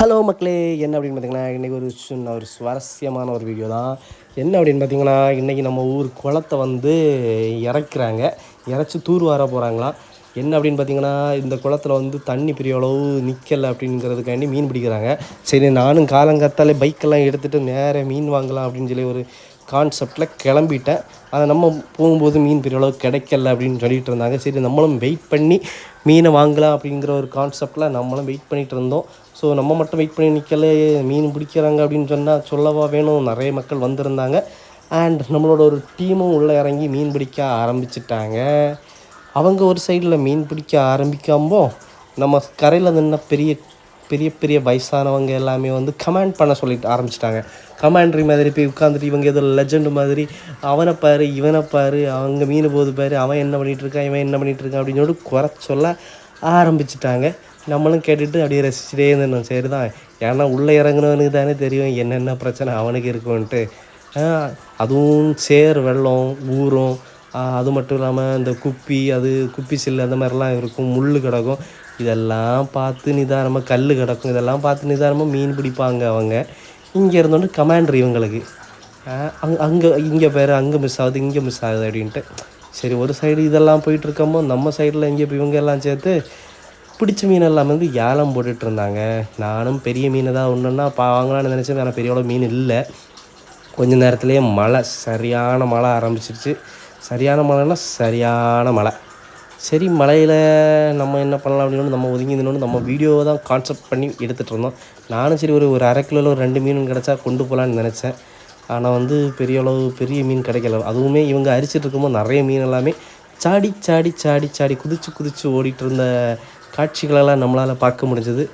Hello மக்களே. என்ன அப்படின்னு பார்த்தீங்கன்னா இன்றைக்கி ஒரு சின்ன ஒரு சுவாரஸ்யமான ஒரு வீடியோ தான். என்ன அப்படின்னு பார்த்தீங்கன்னா இன்றைக்கி நம்ம ஊர் குளத்தை வந்து இறக்குறாங்க. இறச்சி தூர் வர போகிறாங்களாம் என்ன அப்படின்னு பார்த்தீங்கன்னா இந்த குளத்துல வந்து தண்ணி பெரிய அளவு நிற்கலை அப்படிங்கிறதுக்காண்டி மீன் பிடிக்கிறாங்க. சரி நானும் காலங்காத்தாலே பைக்கெல்லாம் எடுத்துகிட்டு நேராக மீன் வாங்கலாம் அப்படின்னு சொல்லி ஒரு கான்செப்டில் கிளம்பிட்டேன். அதை நம்ம போகும்போது மீன் பெரிய அளவு கிடைக்கல அப்படின்னு சொல்லிட்டு இருந்தாங்க. சரி நம்மளும் வெயிட் பண்ணி மீனை வாங்கலாம் அப்படிங்கிற ஒரு கான்செப்டில் நம்மளும் வெயிட் பண்ணிகிட்டு இருந்தோம். ஸோ நம்ம மட்டும் வெயிட் பண்ணி நிற்கல மீன் பிடிக்கிறாங்க அப்படின்னு சொன்னால் சொல்லவா வேணும்? நிறைய மக்கள் வந்திருந்தாங்க. அண்ட் நம்மளோட ஒரு டீமும் உள்ளே இறங்கி மீன் பிடிக்க ஆரம்பிச்சிட்டாங்க. அவங்க ஒரு சைடில் மீன் பிடிக்க ஆரம்பிக்காமோ நம்ம கரையில் நின்ன பெரிய பெரிய பெரிய வயசானவங்க எல்லாமே வந்து கமாண்ட் பண்ண சொல்லிட்டு ஆரம்பிச்சிட்டாங்க. கமாண்ட்ரி மாதிரி போய் உட்காந்துட்டு இவங்க ஏதோ லெஜண்ட் மாதிரி அவனை பாரு இவனை பாரு அவங்க மீன் போது பாரு அவன் என்ன பண்ணிகிட்டு இருக்கான் இவன் என்ன பண்ணிகிட்டு இருக்கான் அப்படின்னு சொல்லிட்டு குறை சொல்ல ஆரம்பிச்சிட்டாங்க. நம்மளும் கேட்டுட்டு அப்படியே ரசிச்சுட்டே இருந்தோம். சரி தான் ஏன்னா உள்ளே இறங்குனவனுக்கு தானே தெரியும் என்னென்ன பிரச்சனை அவனுக்கு இருக்குன்ட்டு. அதுவும் சேர் வெள்ளம் ஊறும் அது மட்டும் இல்லாமல் இந்த குப்பி அது குப்பி சில்லு அந்த மாதிரிலாம் இருக்கும். முள் கிடக்கும். இதெல்லாம் பார்த்து நிதானமாக கல் கிடக்கும். இதெல்லாம் பார்த்து நிதானமாக மீன் பிடிப்பாங்க அவங்க. இங்கே இருந்தோண்டு கமாண்டர் இவங்களுக்கு. அங் அங்கே இங்கே பேர் அங்கே மிஸ் ஆகுது இங்கே மிஸ் ஆகுது அப்படின்ட்டு. சரி ஒரு சைடு இதெல்லாம் போயிட்டுருக்கமோ நம்ம சைடில் இங்கே இவங்க எல்லாம் சேர்த்து பிடிச்ச மீன் எல்லாம் வந்து ஏலம் போட்டுட்டு இருந்தாங்க. நானும் பெரிய மீன் தான் ஒன்றுன்னா பா வாங்கலாம்னு நினச்சேன். ஆனால் பெரிய மீன் இல்லை. கொஞ்ச நேரத்துலேயே மழை சரியான மழை ஆரம்பிச்சிருச்சு. சரியான மழைன்னா சரியான மழை. சரி மலையில் நம்ம என்ன பண்ணலாம் அப்படின்னு நம்ம ஒதுங்கி நின்று நம்ம வீடியோவை தான் கான்செப்ட் பண்ணி எடுத்துகிட்டு இருந்தோம். நானும் சரி ஒரு ஒரு அரை கிலோவில் ஒரு ரெண்டு மீன் கிடச்சா கொண்டு போகலான்னு நினச்சேன். ஆனால் வந்து பெரிய அளவு பெரிய மீன் கிடைக்கல. அதுவுமே இவங்க அரிச்சிட்டு இருக்கும்போது நிறைய மீன் எல்லாமே சாடி சாடி சாடி சாடி குதிச்சு குதிச்சு ஓடிட்டு இருந்த காட்சிகளெல்லாம் நம்மளால் பார்க்க முடிஞ்சது.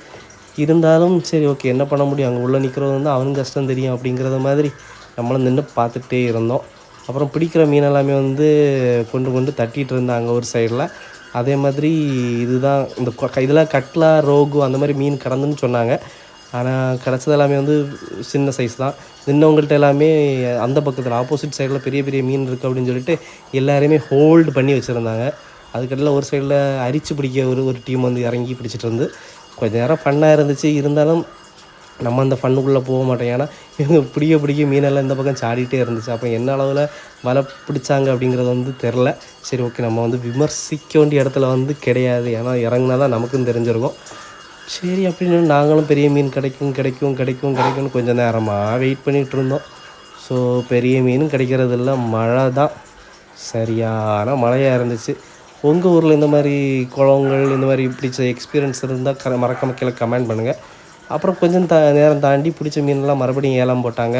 இருந்தாலும் சரி ஓகே என்ன பண்ண முடியும்? அங்கே உள்ளே நிற்கிறது வந்து அவனுக்கு கஷ்டம் தெரியும் அப்படிங்கிறத மாதிரி நம்மளும் நின்று பார்த்துட்டே இருந்தோம். அப்புறம் பிடிக்கிற மீன் எல்லாமே வந்து கொண்டு கொண்டு தட்டிகிட்டு இருந்தாங்க ஒரு சைடில் அதே மாதிரி இதுதான் இந்த இதில் கட்லா ரோகு அந்த மாதிரி மீன் கடந்துன்னு சொன்னாங்க. ஆனால் கிடச்சது எல்லாமே வந்து சின்ன சைஸ் தான். நின்னவங்கள்ட்ட எல்லாமே அந்த பக்கத்தில் ஆப்போசிட் சைடில் பெரிய பெரிய மீன் இருக்குது அப்படின்னு சொல்லிட்டு எல்லாரையுமே ஹோல்டு பண்ணி வச்சுருந்தாங்க. அதுக்கடையில் ஒரு சைடில் அரிச்சு பிடிக்க ஒரு ஒரு டீம் வந்து இறங்கி பிடிச்சிட்டு இருந்து. கொஞ்சம் நேரம் ஃபன்னாக இருந்துச்சு. இருந்தாலும் நம்ம அந்த ஃபண்ணுக்குள்ளே போக மாட்டோம். ஏன்னா இவங்க பிடிக்க பிடிக்க மீனெல்லாம் இந்த பக்கம் சாடிட்டே இருந்துச்சு. அப்போ என்ன அளவில் வலை பிடிச்சாங்க அப்படிங்கிறது வந்து தெரில சரி ஓகே நம்ம வந்து விமர்சிக்க வேண்டிய இடத்துல வந்து கிடையாது. ஏன்னா இறங்கினா தான் நமக்கும் தெரிஞ்சிருக்கும். சரி அப்படின்னு நாங்களும் பெரிய மீன் கிடைக்கும் கிடைக்கும் கிடைக்கும் கிடைக்கும்னு கொஞ்சம் நேரமாக வெயிட் பண்ணிகிட்டு இருந்தோம். ஸோ பெரிய மீனும் கிடைக்கிறது இல்லை. மழை தான். சரியான மழையாக இருந்துச்சு. உங்கள் ஊரில் இந்த மாதிரி குளங்கள் இந்த மாதிரி பிடிச்ச எக்ஸ்பீரியன்ஸ் இருந்தால் க மறக்காம கீழே கமெண்ட் பண்ணுங்கள் அப்புறம் கொஞ்சம் த நேரம் தாண்டி பிடிச்ச மீன்லாம் மறுபடியும் ஏலம் போட்டாங்க.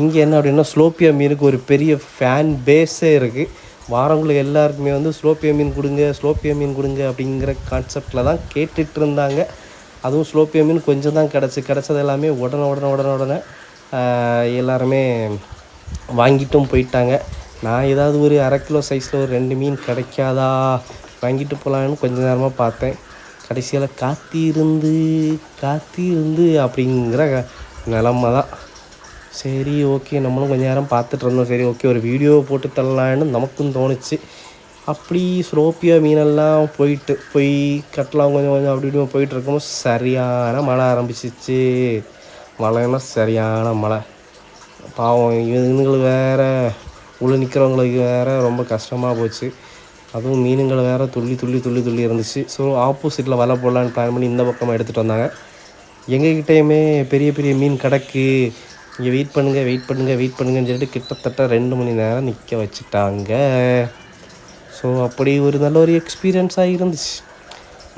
இங்கே என்ன அப்படின்னா ஸ்லோப்பியா மீனுக்கு ஒரு பெரிய ஃபேன் பேஸே இருக்குது வாரங்களுக்கு எல்லாருக்குமே வந்து ஸ்லோப்பியா மீன் கொடுங்க ஸ்லோப்பியா மீன் கொடுங்க அப்படிங்கிற கான்செப்டில் தான் கேட்டுட்டு இருந்தாங்க. அதுவும் ஸ்லோப்பியா மீன் கொஞ்சம் தான் கிடச்சி கிடச்சது எல்லாமே உடனே உடனே உடனே உடனே எல்லாருமே வாங்கிட்டும் போயிட்டாங்க. நான் ஏதாவது ஒரு அரை கிலோ சைஸில் ஒரு ரெண்டு மீன் கிடைக்காதா? வாங்கிட்டு போகலான்னு கொஞ்ச நேரமாக பார்த்தேன். கடைசியில் காத்திருந்து காத்திருந்து அப்படிங்கிற நிலமை தான் சரி ஓகே. நம்மளும் கொஞ்ச நேரம் பார்த்துட்டு இருந்தோம். சரி ஓகே. ஒரு வீடியோ போட்டு தரலான்னு நமக்கும் தோணுச்சு. அப்படி ஸ்லோப்பியா மீனெல்லாம் போயிட்டு போய் கட்டலாம் கொஞ்சம் கொஞ்சம் அப்படி இப்படி போயிட்டு இருக்கோம். சரியான மழை ஆரம்பிச்சிச்சு. மழைன்னா சரியான மழை. பாவம் இவங்களுக்கு வேறு உள்ள நிற்கிறவங்களுக்கு வேறு ரொம்ப கஷ்டமாக போச்சு. அதுவும் மீனுங்களை வேறு துள்ளி துள்ளி துள்ளி துள்ளி இருந்துச்சு. ஸோ ஆப்போசிட்டில் வலை போடலான்னு பிளான் பண்ணி இந்த பக்கமாக எடுத்துகிட்டு வந்தாங்க. எங்ககிட்டயுமே பெரிய பெரிய மீன் கிடக்கு இங்கே வெயிட் பண்ணுங்கள் வெயிட் பண்ணுங்கள் வெயிட் பண்ணுங்கன்னு சொல்லிட்டு கிட்டத்தட்ட ரெண்டு மணி நேரம் நிற்க வச்சுட்டாங்க. ஸோ அப்படி ஒரு நல்ல ஒரு எக்ஸ்பீரியன்ஸாக இருந்துச்சு.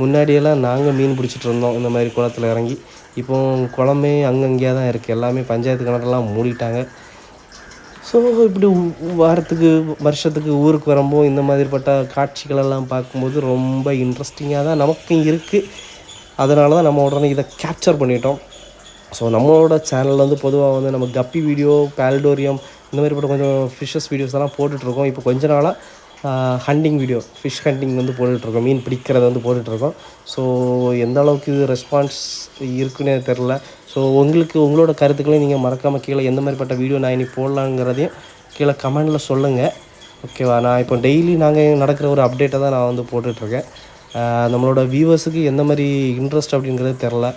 முன்னாடியெல்லாம் நாங்கள் மீன் பிடிச்சிட்டு இருந்தோம். இந்த மாதிரி குளத்தில் இறங்கி. இப்போ குளமே அங்கங்கேயே தான் இருக்குது எல்லாமே பஞ்சாயத்து கிணறுலாம் மூடிட்டாங்க. ஸோ இப்படி வாரத்துக்கு வருஷத்துக்கு ஊருக்கு வரும்போது இந்த மாதிரிப்பட்ட காட்சிகளெல்லாம் பார்க்கும்போது ரொம்ப இன்ட்ரெஸ்டிங்காக தான் நமக்கும் இருக்குது அதனால தான் நம்ம உடனே இதை கேப்சர் பண்ணிட்டோம். ஸோ நம்மளோட சேனலில் வந்து பொதுவாக வந்து நம்ம கப்பி வீடியோ பேல்டோரியம் இந்த மாதிரிப்பட்ட கொஞ்சம் ஃபிஷ்ஷஸ் வீடியோஸ் எல்லாம் போட்டுட்ருக்கோம் இப்போ கொஞ்ச நாளாக ஹண்டிங் வீடியோ ஃபிஷ் ஹண்டிங் வந்து போட்டுட்ருக்கோம் மீன் பிடிக்கிறத வந்து போட்டுட்ருக்கோம் ஸோ எந்த அளவுக்கு இது ரெஸ்பான்ஸ் இருக்குன்னே தெரில ஸோ உங்களுக்கு உங்களோட கருத்துக்களையும் நீங்கள் மறக்காமல் கீழே எந்த மாதிரிப்பட்ட வீடியோ நான் இனி போடலாங்கிறதையும் கீழே கமெண்டில் சொல்லுங்கள் ஓகேவா நான் இப்போ டெய்லி நாங்கள் நடக்கிற ஒரு அப்டேட்டை தான் நான் வந்து போட்டுட்ருக்கேன். நம்மளோட வியூவர்ஸுக்கு எந்த மாதிரி இன்ட்ரெஸ்ட் அப்படிங்கிறது தெரில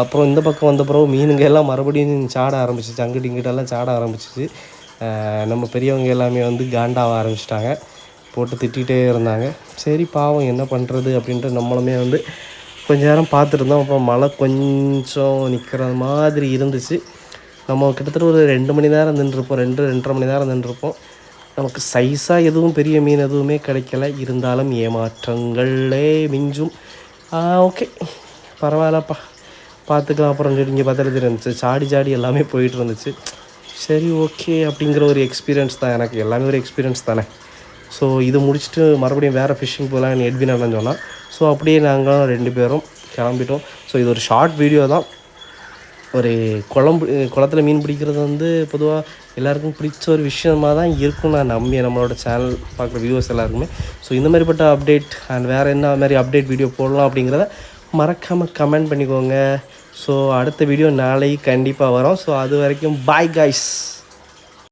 அப்புறம் இந்த பக்கம் வந்த பிறகு மீனுங்க எல்லாம் மறுபடியும் சாட ஆரம்பிச்சிச்சு. அங்கிட்டு இங்கிட்டெல்லாம் சாட ஆரம்பிச்சிச்சு. நம்ம பெரியவங்க எல்லாமே வந்து காண்டாக ஆரம்பிச்சிட்டாங்க. போட்டு திட்டிகிட்டே இருந்தாங்க. சரி பாவம் என்ன பண்ணுறது அப்படின்ட்டு நம்மளுமே வந்து கொஞ்ச நேரம் பார்த்துருந்தோம் அப்புறம் மழை கொஞ்சம் நிற்கிற மாதிரி இருந்துச்சு. நம்ம கிட்டத்தட்ட ஒரு ரெண்டு மணி நேரம் நின்றுருப்போம். ரெண்டு ரெண்டரை மணி நேரம் நின்றுருப்போம். நமக்கு சைஸாக எதுவும் பெரிய மீன் எதுவுமே கிடைக்கல. இருந்தாலும் ஏமாற்றங்களே மிஞ்சும். ஓகே பரவாயில்லப்பா. பார்த்துக்கலாம். அப்புறம் சொல்லி இங்கே பார்த்தாலே இருந்துச்சு சாடி சாடி எல்லாமே போயிட்டு இருந்துச்சு. சரி ஓகே அப்படிங்கிற ஒரு எக்ஸ்பீரியன்ஸ் தான். எனக்கு எல்லாமே ஒரு எக்ஸ்பீரியன்ஸ் தானே. ஸோ இது முடிச்சுட்டு மறுபடியும் வேறு ஃபிஷ்ஷிங் போகலான்னு எட்வின் அண்ணன் சொன்னால் ஸோ அப்படியே நாங்கள் ரெண்டு பேரும் கிளம்பிட்டோம். ஸோ இது ஒரு ஷார்ட் வீடியோ தான். ஒரு குழம்பு குளத்துல மீன் பிடிக்கிறது வந்து பொதுவாக எல்லாருக்கும் பிடிச்ச ஒரு விஷயமாக தான் இருக்கும் நான் நம்பி நம்மளோட சேனல் பார்க்குற வியூவர்ஸ் எல்லாருக்குமே. ஸோ இந்த மாதிரிப்பட்ட அப்டேட் அண்ட் வேறு என்ன மாதிரி அப்டேட் வீடியோ போடலாம் அப்படிங்கிறத மறக்காமல் கமெண்ட் பண்ணிக்கோங்க. ஸோ அடுத்த வீடியோ நாளைக்கு கண்டிப்பாக வரும். ஸோ அது வரைக்கும் பாய் காய்ஸ்